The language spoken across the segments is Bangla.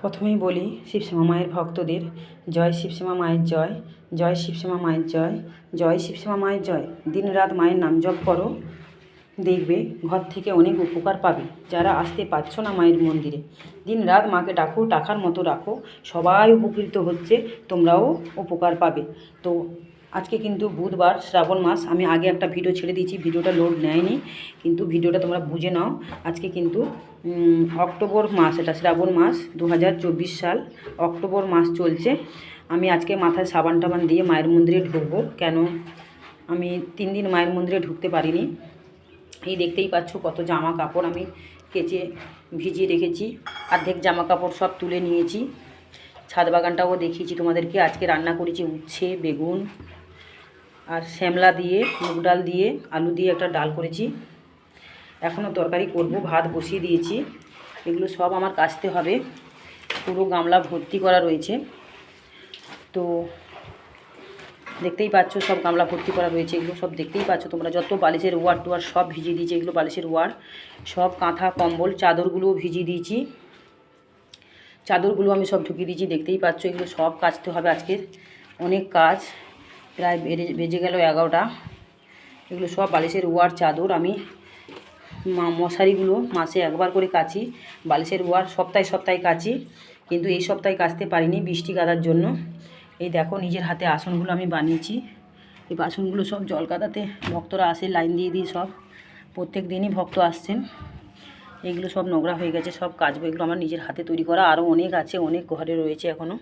প্রথমেই বলি শিবশ্যামা মায়ের ভক্তদের, জয় শিবশ্যামা মায়ের জয় জয় শিবশ্যামা মায়ের জয় জয় শিবশ্যামা মায়ের জয়। দিন রাত মায়ের নাম জপ করো, দেখবে ঘর থেকে অনেক উপকার পাবে যারা আসতে পারছ না মায়ের মন্দিরে। দিন রাত মাকে ডাকো, টাকার মতো রাখো, সবাই উপকৃত হচ্ছে, তোমরাও উপকার পাবে। তো আজকে কিন্তু বুধবার, শ্রাবণ মাস। আমি আগে একটা ভিডিও ছেড়ে দিয়েছি ভিডিওটা লোড নেয়নি। কিন্তু ভিডিওটা তোমরা বুঝে নাও। আজকে কিন্তু অক্টোবর মাস, এটা শ্রাবণ মাস দু হাজার চব্বিশ সাল। অক্টোবর মাস চলছে। আমি আজকে মাথায় সাবান টাবান দিয়ে মায়ের মন্দিরে ঢুকবো। কেন? আমি তিন দিন মায়ের মন্দিরে ঢুকতে পারিনি। এই দেখতেই পাচ্ছ কত জামা কাপড় আমি কেচে ভিজিয়ে রেখেছি। অর্ধেক জামা কাপড় সব তুলে নিয়েছি। ছাদ বাগানটাও দেখিয়েছি তোমাদেরকে। আজকে রান্না করেছি উচ্ছে, বেগুন আর শ্যামলা দিয়ে, মুগ ডাল দিয়ে, আলু দিয়ে একটা ডাল করেছি। এখনও তরকারি করব, ভাত বসিয়ে দিয়েছি। এগুলো সব আমার কাচতে হবে। পুরো গামলা ভর্তি করা রয়েছে। তো দেখতেই পাচ্ছ, সব গামলা ভর্তি করা রয়েছে। এগুলো সব দেখতেই পাচ্ছ তোমরা। যত বালিশের ওয়ার টুয়ার সব ভিজিয়ে দিয়েছি, এগুলো বালিশের ওয়ার। সব কাঁথা, কম্বল, চাদরগুলোও ভিজিয়ে দিয়েছি। চাদরগুলো আমি সব ঢুকিয়ে দিয়েছি, দেখতেই পাচ্ছ। এগুলো সব কাচতে হবে আজকের। অনেক কাজ। প্রায় বেড়ে বেজে গেল এগারোটা। এগুলো সব বালিশের ওয়ার, চাদর আমি মশারিগুলো মাসে একবার করে কাচি। বালিশের ওয়ার সপ্তাহে সপ্তাহে কাচি, কিন্তু এই সপ্তাহে কাচতে পারিনি বৃষ্টি কাদার জন্য। এই দেখো নিজের হাতে আসনগুলো আমি বানিয়েছি। এই বাসনগুলো সব জল কাদাতে ভক্তরা আসে, লাইন দিয়ে দিয়ে সব। প্রত্যেক দিনই ভক্ত আসছেন। এগুলো সব নোংরা হয়ে গেছে, সব কাচবো। এগুলো আমার নিজের হাতে তৈরি করা। আরও অনেক আছে, অনেক ঘরে রয়েছে এখনও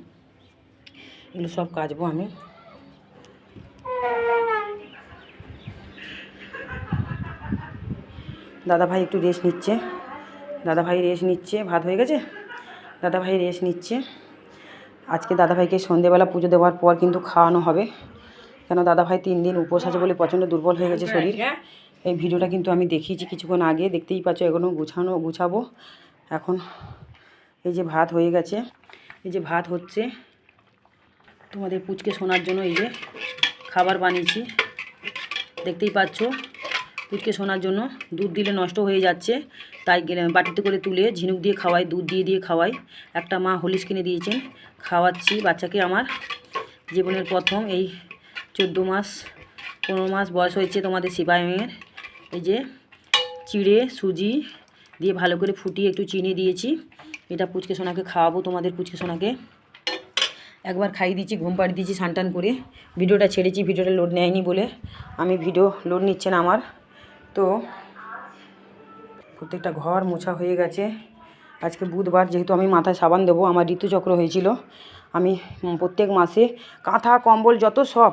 এগুলো সব কাচবো আমি। দাদা ভাই একটু রেস্ট নিচ্ছে। দাদা ভাই রেস্ট নিচ্ছে, ভাত হয়ে গেছে? দাদা ভাই রেস্ট নিচ্ছে। আজকে দাদা ভাইকে সন্ধেবেলা পুজো দেওয়ার পর কিন্তু খাওয়ানো হবে। কেন দাদা ভাই তিন দিন উপোস আছে বলে প্রচণ্ড দুর্বল হয়ে গেছে শরীর। এই ভিডিওটা কিন্তু আমি দেখিয়েছি কিছুক্ষণ আগে। দেখতেই পাচ্ছ এখনও গুছানো, গুছাবো। এখন এই যে ভাত হয়ে গেছে, এই যে ভাত হচ্ছে। তোমাদের পুচকে শোনার জন্য এই যে খাবার বানিয়েছি। দেখতেই পাচ্ছ পুচকে শোনার জন্য। দুধ দিলে নষ্ট হয়ে যাচ্ছে। তাই বাটিতে করে তুলে ঝিনুক দিয়ে খাওয়াই, দুধ দিয়ে দিয়ে খাওয়াই। একটা মা হলিস কিনে দিয়েছেন। খাওয়াচ্ছি বাচ্চাকে আমার। জীবনের প্রথম এই চোদ্দ মাস, পনেরো মাস বয়স হয়েছে তোমাদের শিবায়মের এই যে চিড়ে, সুজি দিয়ে ভালো করে ফুটিয়ে একটু চিনি দিয়েছি। এটা পুচকে সোনাকে খাওয়াবো তোমাদের পুচকে সোনাকে। একবার খাইয়ে দিয়েছি, ঘুম পাড়িয়ে দিয়েছি সানটান করে। ভিডিওটা ছেড়েছি, ভিডিওটা লোড নেয়নি বলে। আমি ভিডিও লোড নিচ্ছে না আমার। তো প্রত্যেকটা ঘর মোছা হয়ে গেছে। আজকে বুধবার যেহেতু আমি মাথায় সাবান দেবো, আমার ঋতুচক্র হয়েছিল। আমি প্রত্যেক মাসে কাঁথা, কম্বল যত সব,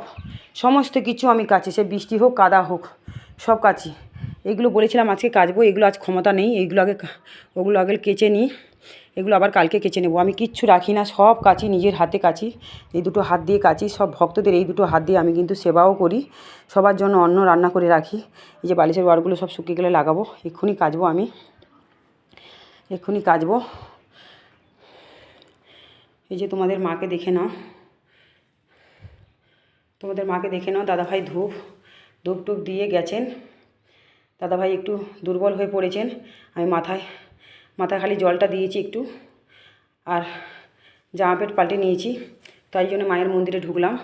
সমস্ত কিছু আমি কাছি সে বৃষ্টি হোক, কাদা হোক, সব কাছি এগুলো বলেছিলাম আজকে কাচবো, এগুলো আজ ক্ষমতা নেই এইগুলো আগে, ওগুলো আগে কেচে নিই। এগুলো আবার কালকে কেচে নেব। আমি কিচ্ছু রাখি না, সব কাচি, নিজের হাতে কাচি। এই দুটো হাত দিয়ে কাচি, সব ভক্তদের এই দুটো হাত দিয়ে আমি কিন্তু সেবাও করি। সবার জন্য অন্ন রান্না করে রাখি। এই যে বালিশের ওয়ারগুলো সব শুকিয়ে গেলে লাগাবো। এক্ষুনি কাচবো আমি। এক্ষুনি কাচবো। এই যে তোমাদের মাকে দেখে নাও। তোমাদের মাকে দেখে নাও। দাদাভাই ধূপ ধূপ টুপ দিয়ে গেছেন। দাদাভাই একটু দুর্বল হয়ে পড়েছেন। আমি মাথায় মাথায় খালি জলটা দিয়েছি একটু। আর জামা প্যান্ট পাল্টে নিয়েছি। তাই জন্য মায়ের মন্দিরে ঢুকলাম।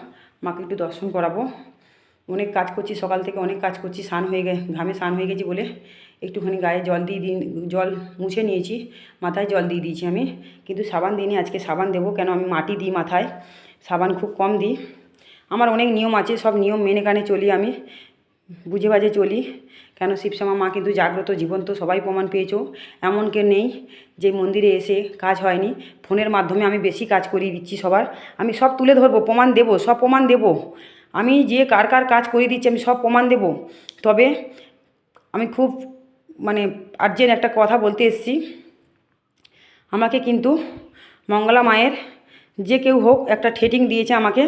মাকে একটু দর্শন করাবো। অনেক কাজ করছি, সকাল থেকে অনেক কাজ করছি, স্নান হয়ে গে, ঘামে স্নান হয়ে গেছি বলে একটুখানি গায়ে জল দিয়ে দিন, জল মুছে নিয়েছি, মাথায় জল দিয়ে দিয়েছি আমি। কিন্তু সাবান দিইনি, আজকে সাবান দেবো। কেন আমি মাটি দিই মাথায়, সাবান খুব কম দিই। আমার অনেক নিয়ম আছে, সব নিয়ম মেনে কানে চলি আমি, বুঝে বাজে চলি। কেন শিবশ্যামা মা কিন্তু জাগ্রত, জীবন্ত সবাই প্রমাণ পেয়েছ? এমন কেউ নেই যে মন্দিরে এসে কাজ হয়নি। ফোনের মাধ্যমে আমি বেশি কাজ করিয়ে দিচ্ছি সবার। আমি সব তুলে ধরবো, প্রমাণ দেবো, সব প্রমাণ দেবো। আমি যে কার কার কাজ করিয়ে দিচ্ছি, আমি সব প্রমাণ দেবো। তবে আমি খুব মানে আর্জেন্ট একটা কথা বলতে এসেছি। আমাকে কিন্তু মঙ্গলা মায়ের যে কেউ হোক একটা ঠেটিং দিয়েছে আমাকে।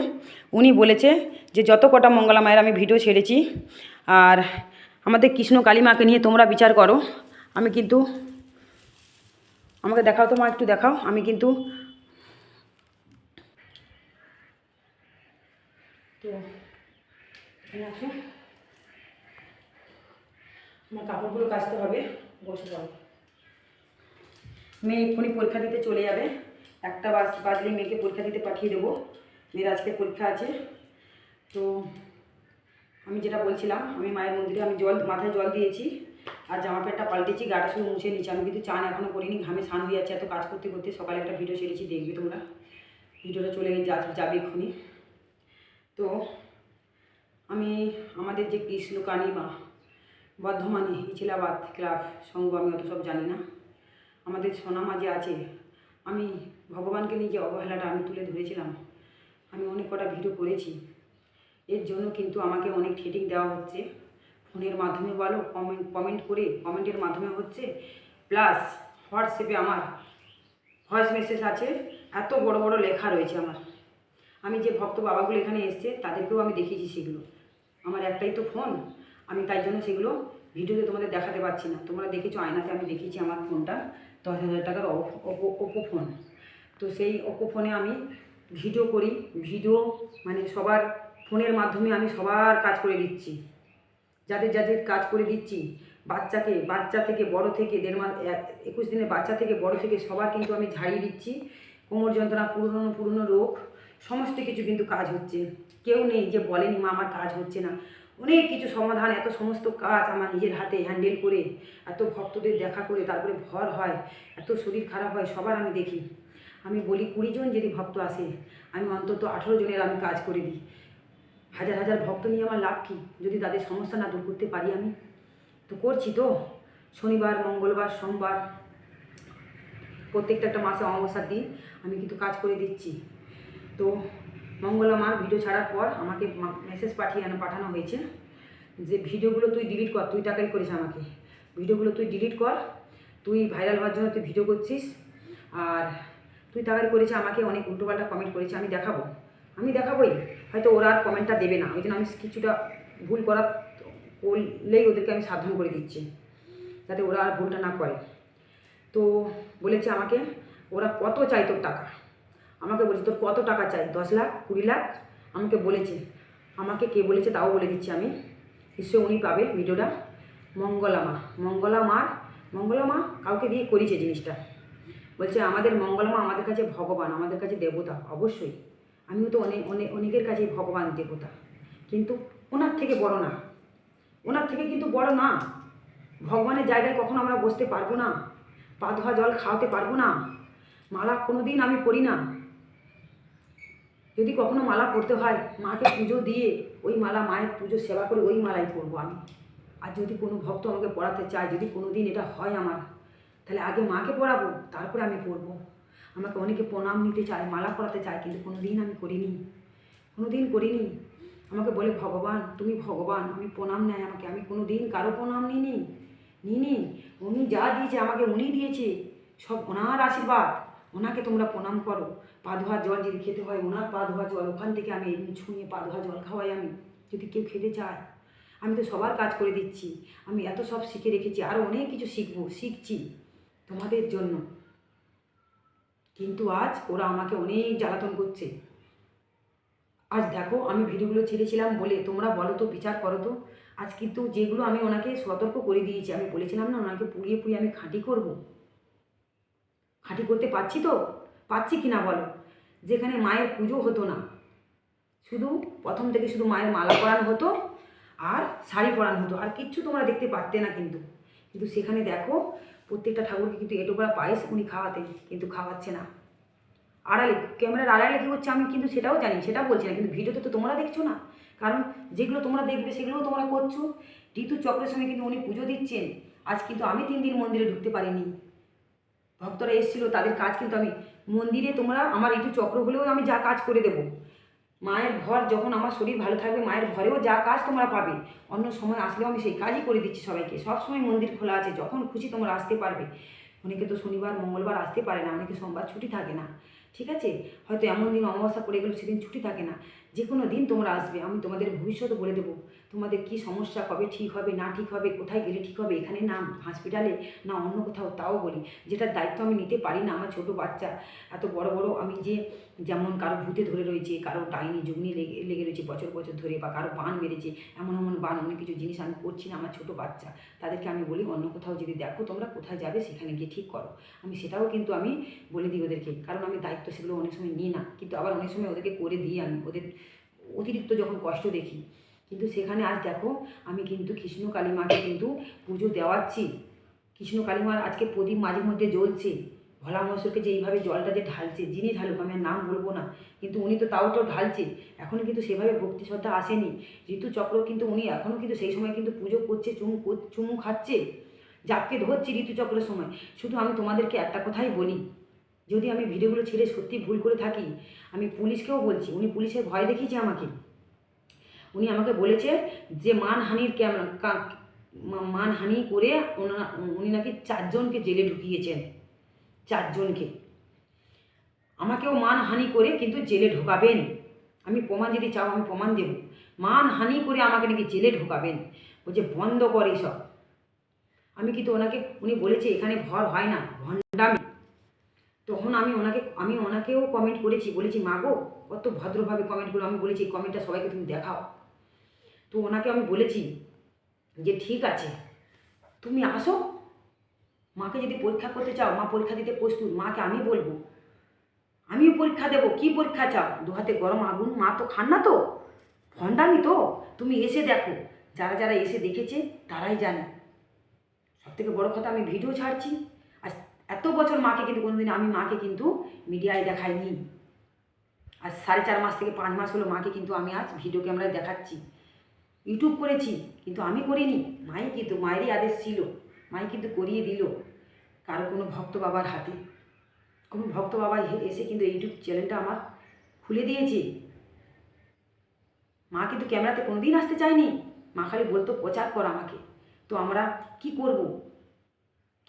উনি বলেছে যে যত কটা মঙ্গলা মায়ের আমি ভিডিও ছেড়েছি। আর আমাদের কৃষ্ণ কালী মাকে নিয়ে তোমরা বিচার করো। আমি কিন্তু, আমাকে দেখাও তো মা, একটু দেখাও। আমি কিন্তু তো আসো আমার কাপড়গুলো কাচতে হবে, বসে যাও। মেয়ে এক্ষুনি পরীক্ষা দিতে চলে যাবে। একটা বাজ বাজলে মেয়েকে পরীক্ষা দিতে পাঠিয়ে দেবো। মেয়ের আজকে পরীক্ষা আছে। তো আমি যেটা বলছিলাম, আমি মায়ের মন্দিরে আমি জল, মাথায় জল দিয়েছি, আর জামা প্যান্টটা পাল্টেছি গাটা শুধু মুছে নিচ্ছি আমি কিন্তু চান এখনও করিনি, ঘামে স্নান দিয়ে যাচ্ছে, এত কাজ করতে করতে সকালে একটা ভিডিও ছেড়েছি, দেখবে তোমরা। ভিডিওটা চলে যাবে এক্ষুনি। তো আমি, আমাদের যে কৃষ্ণ কানিমা বর্ধমানে, ইছিলাবাদ ক্লাব, সঙ্গ আমি অত সব জানি না। আমাদের সোনামা যে আছে, আমি ভগবানকে নিয়ে যে অবহেলাটা আমি তুলে ধরেছিলাম, আমি অনেক কটা ভিডিও করেছি। এর জন্য কিন্তু আমাকে অনেক ঠেটিং দেওয়া হচ্ছে। ফোনের মাধ্যমে বলো, কমেন্ট কমেন্ট করে, কমেন্টের মাধ্যমে হচ্ছে, প্লাস হোয়াটসঅ্যাপে আমার ভয়েস মেসেজ আছে, এত বড় বড় লেখা রয়েছে আমার। আমি যে ভক্ত বাবাগুলো এখানে এসছে, তাদেরকেও আমি দেখিয়েছি সেগুলো। আমার একটাই তো ফোন, আমি তাই জন্য সেগুলো ভিডিওতে তোমাদের দেখাতে পারছি না। তোমরা দেখেছ, আয়নাতে আমি দেখেছি আমার ফোনটা, দশ হাজার টাকার ওপো ফোন। তো সেই ওপো ফোনে আমি ভিডিও করি, ভিডিও মানে সবার ফোনের মাধ্যমে আমি সবার কাজ করে দিচ্ছি। যাদের যাদের কাজ করে দিচ্ছি, বাচ্চাকে, বাচ্চা থেকে বড় থেকে দেড় মাস এক- একুশ দিনের বাচ্চা থেকে বড় থেকে সবার কিন্তু আমি ঝাড়িয়ে দিচ্ছি। কোমর যন্ত্রণা, পুরনো পুরনো রোগ, সমস্ত কিছু কিন্তু কাজ হচ্ছে। কেউ নেই যে বলেনি, মা, আমার কাজ হচ্ছে না। অনেক কিছু সমাধান, এত সমস্ত কাজ আমার নিজের হাতে হ্যান্ডেল করে, এত ভক্তদের দেখা করে, তারপরে ভর হয়, এত শরীর খারাপ হয়, সবার আমি দেখি। আমি বলি কুড়ি জন যদি ভক্ত আসে, আমি অন্তত আঠেরো জনের আমি কাজ করে দিই। হাজার হাজার ভক্ত নিয়ে আমার লাভ কী? যদি তাদের সমস্যা না দূর করতে পারি আমি? তো করছি তো। শনিবার, মঙ্গলবার, সোমবার, প্রত্যেকটা একটা মাসে অমাবস্যার দিন আমি কিন্তু কাজ করে দিচ্ছি। তো মঙ্গলা মার ভিডিও ছাড়ার পর আমাকে মেসেজ পাঠিয়ে পাঠানো হয়েছে যে, ভিডিওগুলো তুই ডিলিট কর, তুই টাকাই করিস আমাকে। ভিডিওগুলো তুই ডিলিট কর, তুই ভাইরাল হওয়ার জন্য তুই ভিডিও করছিস আর তুই তাকারি করেছে আমাকে, অনেক উল্টোপাল্টা কমেন্ট করেছে, আমি দেখাবো। আমি দেখাবোই। হয়তো ওরা আর কমেন্টটা দেবে না। ওই জন্য আমি কিছুটা ভুল করা করলেই ওদেরকে আমি সাবধান করে দিচ্ছি, যাতে ওরা আর ভুলটা না করে। তো বলেছে আমাকে, ওরা কত চাই তোর টাকা? আমাকে বলেছে, তোর কত টাকা চাই? দশ লাখ, কুড়ি লাখ? আমাকে বলেছে, আমাকে কে বলেছে তাও বলে দিচ্ছি আমি। নিশ্চয়ই উনি পাবে ভিডিওটা। মঙ্গলা মা, মঙ্গলা মার, মঙ্গলা মা কাউকে দিয়ে করিয়েছে জিনিসটা। বলছে, আমাদের মঙ্গলা মা আমাদের কাছে ভগবান, আমাদের কাছে দেবতা, অবশ্যই। আমিও তো অনেক অনেক, অনেকের কাছে ভগবান দেবতা। কিন্তু ওনার থেকে বড় না। ওনার থেকে কিন্তু বড় না। ভগবানের জায়গায় কখনো আমরা বসতে পারব না। পা ধোয়া জল খাওয়াতে পারব না। মালা কোনো দিন আমি পড়ি না। যদি কখনো মালা পড়তে হয়, মাকে পুজো দিয়ে ওই মালা, মায়ের পুজো সেবা করে ওই মালাই পরবো আমি। আর যদি কোনো ভক্ত আমাকে পড়াতে চায়, যদি কোনো দিন এটা হয় আমার, তাহলে আগে মাকে পড়াবো, তারপরে আমি পড়ব আমাকে অনেকে প্রণাম নিতে চায়, মালা পড়াতে চায়, কিন্তু কোনো দিন আমি করিনি। কোনো দিন করিনি। আমাকে বলে, ভগবান, তুমি ভগবান, আমি প্রণাম নেয় আমাকে। আমি কোনো দিন কারও প্রণাম নিইনি নিইনি। উনি যা দিয়েছে আমাকে উনি দিয়েছে। সব ওনার আশীর্বাদ। ওনাকে তোমরা প্রণাম করো। পা ধোয়া জল যদি খেতে হয়, ওনার পা ধোয়া জল, ওখান থেকে আমি এমনি ছুঁয়ে পা ধোয়া জল খাওয়াই আমি, যদি কেউ খেতে চায়। আমি তো সবার কাজ করে দিচ্ছি। আমি এত সব শিখে রেখেছি আরও অনেক কিছু শিখব, শিখছি তোমাদের জন্য। কিন্তু আজ ওরা আমাকে অনেক জ্বালাতন করছে। আজ দেখো, আমি ভিডিওগুলো ছেড়েছিলাম বলে তোমরা বলো তো, বিচার করো তো। আজ কিন্তু যেগুলো আমি ওনাকে সতর্ক করে দিয়েছি, আমি বলেছিলাম না, ওনাকে পুড়িয়ে পুড়িয়ে আমি খাঁটি করব। খাঁটি করতে পারছি তো? পাচ্ছি কি না বলো? যেখানে মায়ের পুজো হতো না। শুধু প্রথম থেকে শুধু মায়ের মালা পরানো হতো আর শাড়ি পরানো হতো। আর কিচ্ছু তোমরা দেখতে পারতে না কিন্তু। কিন্তু সেখানে দেখো প্রত্যেকটা ঠাকুরকে কিন্তু এটো করা পায়েস উনি খাওয়াতেন, কিন্তু খাওয়াচ্ছে না। আড়ালে, ক্যামেরার আড়ালে কী হচ্ছে আমি কিন্তু সেটাও জানি সেটাও বলছি না, কিন্তু ভিডিওতে তো তোমরা দেখছ না। কারণ যেগুলো তোমরা দেখবে সেগুলোও তোমরা করছ। ঋতু চক্রের সঙ্গে কিন্তু উনি পুজো দিচ্ছেন। আজ কিন্তু আমি তিন দিন মন্দিরে ঢুকতে পারিনি। ভক্তরা এসেছিল, তাদের কাজ কিন্তু আমি মন্দিরে তোমরা আমার ঋতু চক্র হলেও আমি যা কাজ করে দেবো। মায়ের ঘর যখন আমার শরীর ভালো থাকবে, মায়ের ঘরেও যা কাজ তোমরা পাবে। অন্য সময় আসলেও আমি সেই কাজই করে দিচ্ছি সবাইকে। সবসময় মন্দির খোলা আছে, যখন খুশি তোমরা আসতে পারবে। অনেকে তো শনিবার, মঙ্গলবার আসতে পারে না, অনেকে সোমবার ছুটি থাকে না। ঠিক আছে? হয়তো এমন দিন অমাবস্যা পড়ে গেল, সেদিন ছুটি থাকে না। যে কোনো দিন তোমরা আসবে, আমি তোমাদের ভবিষ্যৎ বলে দেবো। তোমাদের কি সমস্যা, কবে ঠিক হবে, না ঠিক হবে, কোথায় গেলে ঠিক হবে, এখানে না হসপিটালে না অন্য কোথাও, তাও বলি। যেটার দায়িত্ব আমি নিতে পারি না, আমার ছোট বাচ্চা, এত বড় বড়, আমি যে যেমন কারও ভূতে ধরে রয়েছে, কারও ডাইনি জুগনি লেগে লেগে রয়েছে বছর বছর ধরে, বা কারও বান মেরেছে, এমন এমন বান অনেক কিছু জিনিস আমি করছি না, আমার ছোট বাচ্চা। তাদেরকে আমি বলি, অন্য কোথাও যদি দেখো তোমরা কোথায় যাবে, সেখানে গিয়ে ঠিক করো। আমি সেটাও কিন্তু আমি বলে দিই ওদেরকে, কারণ আমি দায়িত্ব দায়িত্ব সেগুলো অনেক সময় নিই না, কিন্তু আবার অনেক সময় ওদেরকে করে দিই আমি, ওদের অতিরিক্ত যখন কষ্ট দেখি, কিন্তু সেখানে আজ দেখো, আমি কিন্তু কৃষ্ণ কালী মাকে কিন্তু পুজো দেওয়াচ্ছি। কৃষ্ণ কালী মার আজকে প্রদীপ মাঝে মধ্যে জ্বলছে। ভোলা মহেশ্বরকে যে এইভাবে জলটা যে ঢালছে, যিনি ঢালুক, আমি নাম বলব না, কিন্তু উনি তো তাও তো ঢালছে। এখনও কিন্তু সেভাবে ভক্তি শ্রদ্ধা আসেনি। ঋতুচক্র কিন্তু উনি এখনও কিন্তু সেই সময় কিন্তু পুজো করছে, চুমু চুমু খাচ্ছে। জাপকে ধরছে ঋতুচক্রের সময়। শুধু আমি তোমাদেরকে একটা কথাই বলি যদি আমি ভিডিওগুলো ছেড়ে সত্যি ভুল করে থাকি, আমি পুলিশকেও বলছি, উনি পুলিশের ভয় দেখিয়েছে আমাকে। উনি আমাকে বলেছে যে মানহানির ক্যামেরা মানহানি করে ওনা, উনি নাকি চারজনকে জেলে ঢুকিয়েছেন, চারজনকে। আমাকেও মানহানি করে কিন্তু জেলে ঢোকাবেন। আমি প্রমাণ যদি চাও, আমি প্রমাণ দেব। মানহানি করে আমাকে নাকি জেলে ঢোকাবেন। বলছে, বন্ধ করে সব আমি কিন্তু ওনাকে, উনি বলেছে, এখানে ভর হয় না, ভণ্ডামি। তখন আমি ওনাকে, আমি ওনাকেও কমেন্ট করেছি, বলেছি মাগো কত ভদ্রভাবে কমেন্ট করো। আমি বলেছি কমেন্টটা সবাইকে তুমি দেখাও। তো ওনাকে আমি বলেছি যে, ঠিক আছে, তুমি আসো। মাকে যদি পরীক্ষা করতে চাও, মা পরীক্ষা দিতে প্রস্তুত, মাকে আমি বলব। আমিও পরীক্ষা দেবো। কি পরীক্ষা চাও? দু হাতে গরম আগুন। মা তো খান না তো। ভণ্ডামি তো। তুমি এসে দেখো। যারা যারা এসে দেখেছে, তারাই জানে। সব থেকে বড় কথা, আমি ভিডিও ছাড়ছি। এত বছর মাকে কিন্তু কোনোদিন আমি মাকে কিন্তু মিডিয়ায় দেখাইনি। আর সাড়ে চার মাস থেকে পাঁচ মাস হলো মাকে কিন্তু আমি আজ ভিডিও ক্যামেরায় দেখাচ্ছি। ইউটিউব করেছি, কিন্তু আমি করিনি। মাই কিন্তু, মায়েরই আদেশ ছিল। মাই কিন্তু করিয়ে দিল কারও কোনো ভক্ত বাবার হাতে। কোনো ভক্ত বাবা এসে কিন্তু ইউটিউব চ্যানেলটা আমার খুলে দিয়েছে। মা কিন্তু ক্যামেরাতে কোনোদিন আসতে চায়নি। মা খালি বলতো, প্রচার কর আমাকে। তো আমরা কি করব?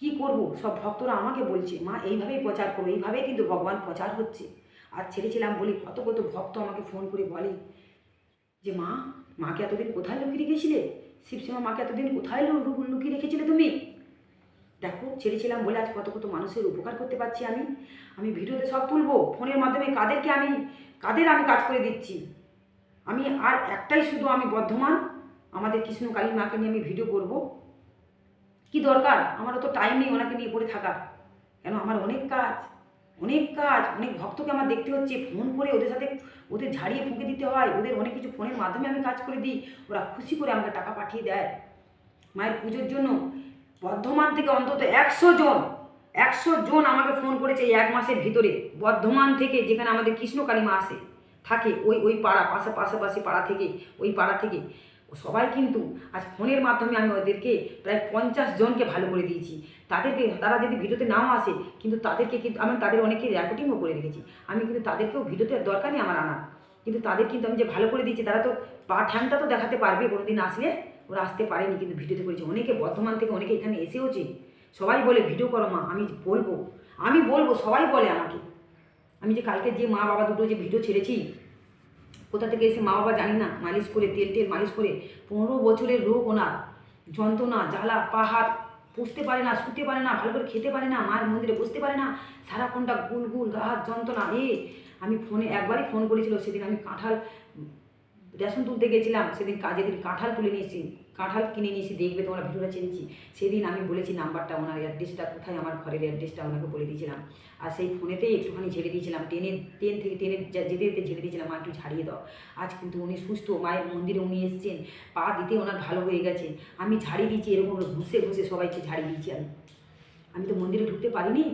কি করব? সব ভক্তরা আমাকে বলছে, মা, এইভাবেই প্রচার করো, এইভাবেই কিন্তু ভগবান প্রচার হচ্ছে। আর ছেড়েছিলাম বলি, কত কত ভক্ত আমাকে ফোন করে বলে যে, মা, মাকে এতদিন কোথায় লুকিয়ে রেখেছিলে? শিবসীমা মাকে এতদিন কোথায় লুকিয়ে রেখেছিলে তুমি? দেখো, ছেড়েছিলাম বলে আজ কত কত মানুষের উপকার করতে পারছি আমি। আমি ভিডিওতে সব তুলবো, ফোনের মাধ্যমে কাদেরকে আমি, কাদের আমি কাজ করে দিচ্ছি? আমি আর একটাই শুধু আমি বর্ধমান আমাদের কৃষ্ণ কালী মাকে নিয়ে আমি ভিডিও করব। কি দরকার? আমারও তো টাইম নেই ওনাকে নিয়ে পড়ে থাকার। কেন? আমার অনেক কাজ অনেক কাজ, অনেক ভক্তকে আমার দেখতে হচ্ছে ফোন করে ওদের সাথে, ওদের ঝাড়িয়ে ফুঁকে দিতে হয়, ওদের অনেক কিছু ফোনের মাধ্যমে আমি কাজ করে দিই, ওরা খুশি করে আমাকে টাকা পাঠিয়ে দেয়। মায়ের পুজোর জন্য বর্ধমান থেকে অন্তত একশো জন একশো জন আমাকে ফোন করেছে এক মাসের ভিতরে। বর্ধমান থেকে যেখানে আমাদের কৃষ্ণকালী মা আসে, থাকে ওই ওই পাড়া পাশে পাশাপাশি পাড়া থেকে, ওই পাড়া থেকে। সবাই কিন্তু আজ ফোনের মাধ্যমে আমি ওদেরকে প্রায় পঞ্চাশ জনকে ভালো করে দিয়েছি। তাদেরকে, তারা যদি ভিডিওতে নাও আসে, কিন্তু তাদেরকে কিন্তু, আমি তাদের অনেকে রেকর্ডিংও করে রেখেছি। আমি কিন্তু তাদেরকেও ভিডিওতে দরকার নেই আমার আনার। কিন্তু তাদের কিন্তু আমি যে ভালো করে দিয়েছি, তারা তো পা ঠ্যাংটা তো দেখাতে পারবে, কোনোদিন আসলে ওরা আসতে পারেনি কিন্তু ভিডিওতে করেছে। অনেকে বর্ধমান থেকে, অনেকে এখানে এসেওছে। সবাই বলে, ভিডিও করো মা, আমি বলব। আমি বলব, সবাই বলে আমাকে। আমি যে কালকে যে মা বাবা দুটো যে ভিডিও ছেড়েছি কোথা থেকে এসে মা বাবা জানি না, মালিশ করে, তেল টেল মালিশ করে, পনেরো বছরের রোগ ওনার, যন্ত্রণা, জ্বালা, পাহাড়, পুষতে পারে না, শুতে পারে না, ভালো করে খেতে পারে না মার মন্দিরে বসতে পারে না, সারাক্ষণটা গুল গুল, গা যন্ত্রণা, এ, আমি ফোনে একবারই ফোন করেছিল, সেদিন আমি কাঁঠাল রেশন তুলতে গেছিলাম, সেদিন কাজে দিন কাঁঠাল তুলে নিয়েছি কাঁঠাল কিনে নিয়েছি দেখবে তোমরা ভিডিওটা চেনেছি। সেদিন আমি বলেছি নাম্বারটা, ওনার অ্যাড্রেসটা কোথায়, আমার ঘরের অ্যাড্রেসটা ওনাকে বলে দিয়েছিলাম। আর সেই ফোনেতেই একটুখানি ঝেড়ে দিয়েছিলাম ট্রেনের ট্রেন থেকে ট্রেনে যেতে যেতে ঝেড়ে দিয়েছিলাম, মা, একটু ঝাড়িয়ে দাও। আজ কিন্তু উনি সুস্থ, মায়ের মন্দিরে উনি এসেছেন, পা দিতে ওনার ভালো হয়ে গেছে। আমি ঝাড়িয়ে দিয়েছি, এরকম ঘুষে ঘুষে সবাইকে ঝাড়িয়ে দিয়েছি আমি। আমি তো মন্দিরে ঢুকতে পারিনি,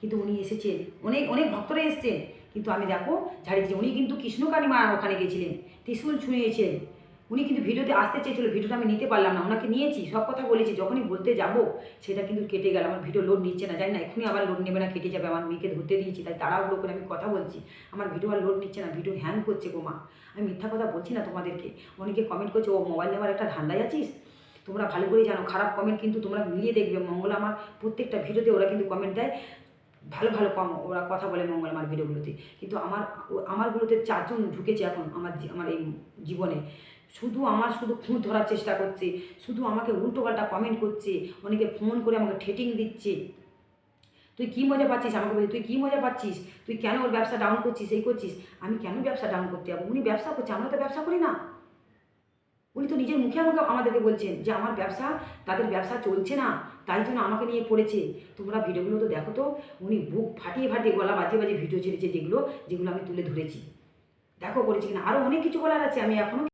কিন্তু উনি এসেছেন। অনেক অনেক ভক্তরা এসেছেন, কিন্তু আমি দেখো, ঝাড়িয়ে দিয়েছি। উনি কিন্তু কৃষ্ণকালী মা ওখানে গেছিলেন, ত্রিশুল ছুঁয়েছেন। উনি কিন্তু ভিডিওতে আসতে চেয়েছিল, ভিডিওটা আমি নিতে পারলাম না, ওনাকে নিয়েছি, সব কথা বলেছি, যখনই বলতে যাব, সেটা কিন্তু কেটে গেল, আমার ভিডিও লোড নিচ্ছে না, জানি না, এখনই আবার লোড নেবে না, কেটে যাবে, আমার মেয়েকে ধরতে দিয়েছি, তাই তাড়াহুড়ো করে আমি কথা বলছি, আমার ভিডিও আর লোড নিচ্ছে না, ভিডিও হ্যাং করছে গো মা, আমি মিথ্যা কথা বলছি না তোমাদেরকে, অনেকে কমেন্ট করছে, ও মোবাইল নেওয়ার একটা ধান্দায় আছিস? তোমরা ভালো করে জানো, খারাপ কমেন্ট কিন্তু তোমরা মিলিয়ে দেখবে, মঙ্গল আমার প্রত্যেকটা ভিডিওতে ওরা কিন্তু কমেন্ট দেয়, ভালো ভালো কম, ওরা কথা বলে মঙ্গল আমার ভিডিওগুলোতে, কিন্তু আমার আমারগুলোতে চারজন ঢুকেছে এখন, আমার আমার এই জীবনে শুধু আমার শুধু খুঁত ধরার চেষ্টা করছে, শুধু আমাকে উল্টোপাল্টা কমেন্ট করছে, অনেকে ফোন করে আমাকে ঠেটিং দিচ্ছে। তুই কী মজা পাচ্ছিস আমাকে বলছে, তুই কী মজা পাচ্ছিস? তুই কেন ওর ব্যবসা ডাউন করছিস, এই করছিস? আমি কেন ব্যবসা ডাউন করতে যাব? উনি ব্যবসা করছে, আমরা তো ব্যবসা করি না। উনি তো নিজের মুখে আমাকে, আমাদেরকে বলছেন যে, আমার ব্যবসা, তাদের ব্যবসা চলছে না, তাই জন্য আমাকে নিয়ে পড়েছে। তোমরা ভিডিওগুলো তো দেখো তো, উনি বুক ফাটিয়ে ফাটিয়ে গলা বাজিয়ে বাজিয়ে ভিডিও ছেড়েছে যেগুলো যেগুলো আমি তুলে ধরেছি। দেখো করেছি কিনা? আরও অনেক কিছু বলার আছে, আমি এখনও